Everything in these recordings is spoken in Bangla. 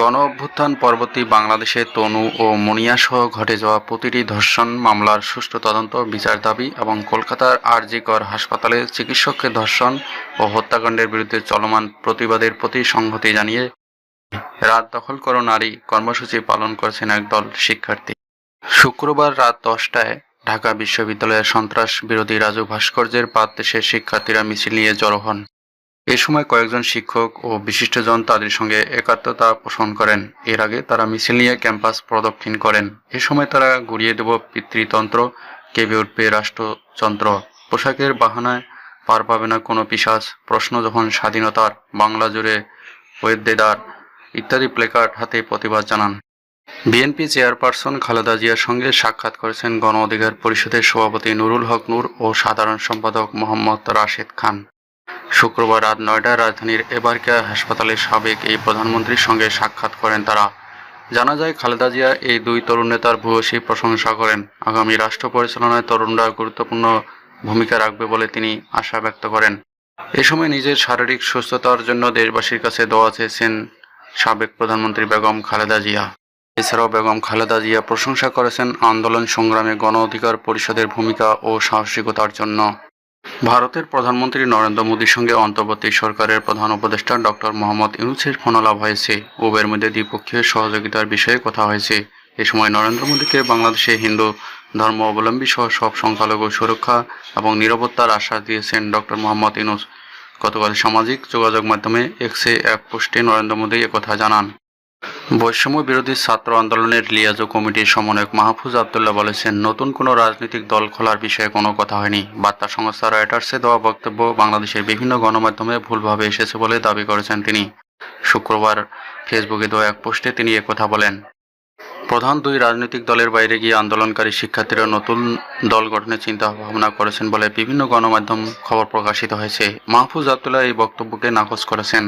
গণ অভ্যুত্থান পরবর্তী বাংলাদেশে তনু ও মনিয়াসহ ঘটে যাওয়া প্রতিটি ধর্ষণ মামলার সুষ্ঠু তদন্ত, বিচার দাবি এবং কলকাতার আরজিকর হাসপাতালে চিকিৎসককে ধর্ষণ ও হত্যাকাণ্ডের বিরুদ্ধে চলমান প্রতিবাদের প্রতি সংহতি জানিয়ে রাত দখল করো নারী কর্মসূচি পালন করেছেন একদল শিক্ষার্থী। শুক্রবার রাত দশটায় ঢাকা বিশ্ববিদ্যালয়ের সন্ত্রাস বিরোধী রাজু ভাস্কর্যের পাত দেশের শিক্ষার্থীরা মিছিল নিয়ে জড়ো হন। এ সময় কয়েকজন শিক্ষক ও বিশিষ্টজন তাদের সঙ্গে একাত্মতা পোষণ করেন। এর আগে তারা মিছিল নিয়ে ক্যাম্পাস প্রদক্ষিণ করেন। এ সময় তারা গুড়িয়ে দেব পিতৃতন্ত্র, কেঁপে উঠবে রাষ্ট্রযন্ত্র। পোশাকের বাহানায় পার পাবে না কোনো পিশাচ। প্রশ্ন যখন স্বাধীনতার, বাংলা জুড়ে ওয়েদ্দেদার ইত্যাদি প্লেকার্ড হাতে প্রতিবাদ জানান। বিএনপি চেয়ারপারসন খালেদা জিয়ার সঙ্গে সাক্ষাৎ করেছেন গণ অধিকার পরিষদের সভাপতি নুরুল হক নূর ও সাধারণ সম্পাদক মোহাম্মদ রাশেদ খান। শুক্রবার রাত নয়টায় রাজধানীর এবারকিয়া হাসপাতালে সাবেক এই প্রধানমন্ত্রীর সঙ্গে সাক্ষাৎ করেন তারা। জানা যায়, খালেদা জিয়া এই দুই তরুণ নেতার ভূয়সী প্রশংসা করেন। আগামী রাষ্ট্র পরিচালনায় তরুণরা গুরুত্বপূর্ণ ভূমিকা রাখবে বলে তিনি আশা ব্যক্ত করেন। এ সময় নিজের শারীরিক সুস্থতার জন্য দেশবাসীর কাছে দোয়া চেয়েছেন সাবেক প্রধানমন্ত্রী বেগম খালেদা জিয়া। এছাড়াও বেগম খালেদা জিয়া প্রশংসা করেছেন আন্দোলন সংগ্রামে গণ অধিকার পরিষদের ভূমিকা ও সাহসিকতার জন্য। ভারতের প্রধানমন্ত্রী নরেন্দ্র মোদীর সঙ্গে অন্তর্বর্তী সরকারের প্রধান উপদেষ্টা ডক্টর মোহাম্মদ ইউনুসের ফোনালাপ হয়েছে। উভয়ের মধ্যে দ্বিপক্ষীয় সহযোগিতার বিষয়ে কথা হয়েছে। এ সময় নরেন্দ্র মোদীকে বাংলাদেশে হিন্দু ধর্ম অবলম্বী সহ সব সংখ্যালঘু সুরক্ষা এবং নিরাপত্তার আশ্বাস দিয়েছেন ডক্টর মোহাম্মদ ইউনুস। গতকাল সামাজিক যোগাযোগ মাধ্যমে এক্সে এক পোস্টে নরেন্দ্র মোদী একথা জানান। বৈষম্য বিরোধী ছাত্র আন্দোলনের লিয়াজো কমিটির সমন্বয়ক মাহফুজ আবদুল্লাহ বলেছেন, নতুন কোনো রাজনৈতিক দল খোলার বিষয়ে কোনো কথা হয়নি। বার্তা সংস্থা রয়টার্সে দেওয়া বক্তব্য বাংলাদেশের বিভিন্ন গণমাধ্যমে ভুলভাবে এসেছে বলে দাবি করেছেন তিনি। শুক্রবার ফেসবুকে দেওয়া এক পোস্টে তিনি কথা বলেন। প্রধান দুই রাজনৈতিক দলের বাইরে গিয়ে আন্দোলনকারী শিক্ষার্থীরা নতুন দল গঠনের চিন্তা ভাবনা করেছেন বলে বিভিন্ন গণমাধ্যম খবর প্রকাশিত হয়েছে। মাহফুজ আবদুল্লাহ এই বক্তব্যকে নাকচ করেছেন।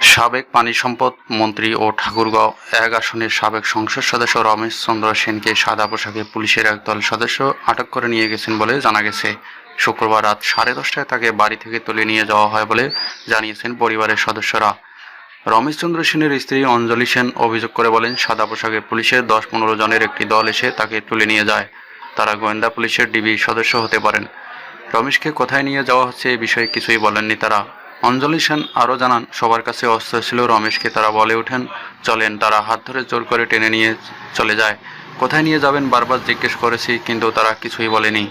সাবেক পানি সম্পদ মন্ত্রী ও ঠাকুরগাঁও এক আসনের সাবেক সংসদ সদস্য রমেশ চন্দ্র সেনকে সাদা পোশাকে পুলিশের একদল সদস্য আটক করে নিয়ে গেছেন বলে জানা গেছে। শুক্রবার রাত সাড়ে দশটায় তাকে বাড়ি থেকে তুলে নিয়ে যাওয়া হয় বলে জানিয়েছেন পরিবারের সদস্যরা। রমেশচন্দ্র সেনের স্ত্রী অঞ্জলি সেন অভিযোগ করে বলেন, সাদা পোশাকে পুলিশের দশ পনেরো জনের একটি দল এসে তাকে তুলে নিয়ে যায়। তারা গোয়েন্দা পুলিশের ডিবি সদস্য হতে পারেন। রমেশকে কোথায় নিয়ে যাওয়া হচ্ছে এ বিষয়ে কিছুই বলেননি তারা। অঞ্জলি সেন আরও জানান, সবার কাছে অস্ত্র ছিল, রমেশকে তারা বলে ওঠেন, চলেন, তারা হাত ধরে জোর করে টেনে নিয়ে চলে যায়। কোথায় নিয়ে যাবেন? বারবার জিজ্ঞেস করেছি, কিন্তু তারা কিছুই বলেনি।